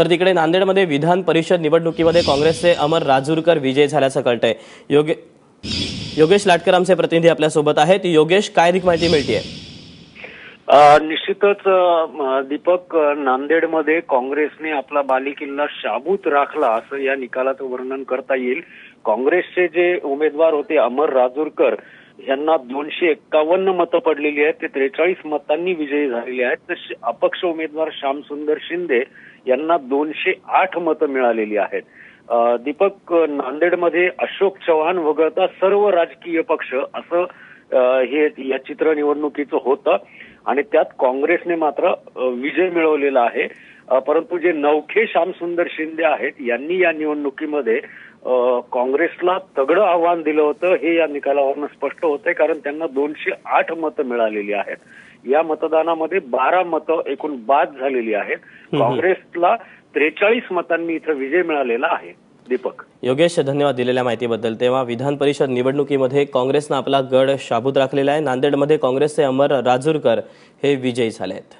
तर तिकडे नांदेडमध्ये विधान परिषद निवडणुकीमध्ये काँग्रेसचे अमर राजूरकर विजय झाल्याचं कळतंय. योगे योगेश लाटकर आमचे प्रतिनिधी आपल्यासोबत आहेत. योगेश काय अधिक माहिती मिळतीये? निश्चितच दीपक नांदेडमध्ये काँग्रेसने आपला बालेकिल्ला शाबूत राखला असं या निकालाचं वर्णन करता येईल. काँग्रेसचे जे उमेदवार होते अमर राजूरकर यांना दोनशे एक्कावन्न मतं पडलेली आहेत ते त्रेचाळीस मतांनी विजयी झालेले आहेत. तर अपक्ष उमेदवार श्यामसुंदर शिंदे यांना दोनशे आठ मतं मिळालेली आहेत. दीपक नांदेडमध्ये अशोक चव्हाण वगळता सर्व राजकीय पक्ष असं हे या चित्र निवडणुकीचं होतं. आणि त्यात काँग्रेसने मात्र विजय मिळवलेला आहे. परंतु जे नवखे श्यामसुंदर शिंदे आहेत यांनी या निवडणुकीमध्ये काँग्रेसला तगडं आव्हान दिलं होतं. हे या निकालावरनं स्पष्ट होतंय कारण त्यांना दोनशे आठ मतं मिळालेली आहेत. या मतदानामध्ये बारा मतं एकूण बाद झालेली आहेत. काँग्रेसला त्रेचाळीस मतांनी इथं विजय मिळालेला आहे. दीपक. योगेश धन्यवाद दिलेल्या माहितीबद्दल. तेव्हा विधान परिषद निवडणुकीमध्ये काँग्रेसनं आपला गड शाबूत राखलेला आहे. नांदेडमध्ये काँग्रेसचे अमर राजूरकर हे विजयी झाले आहेत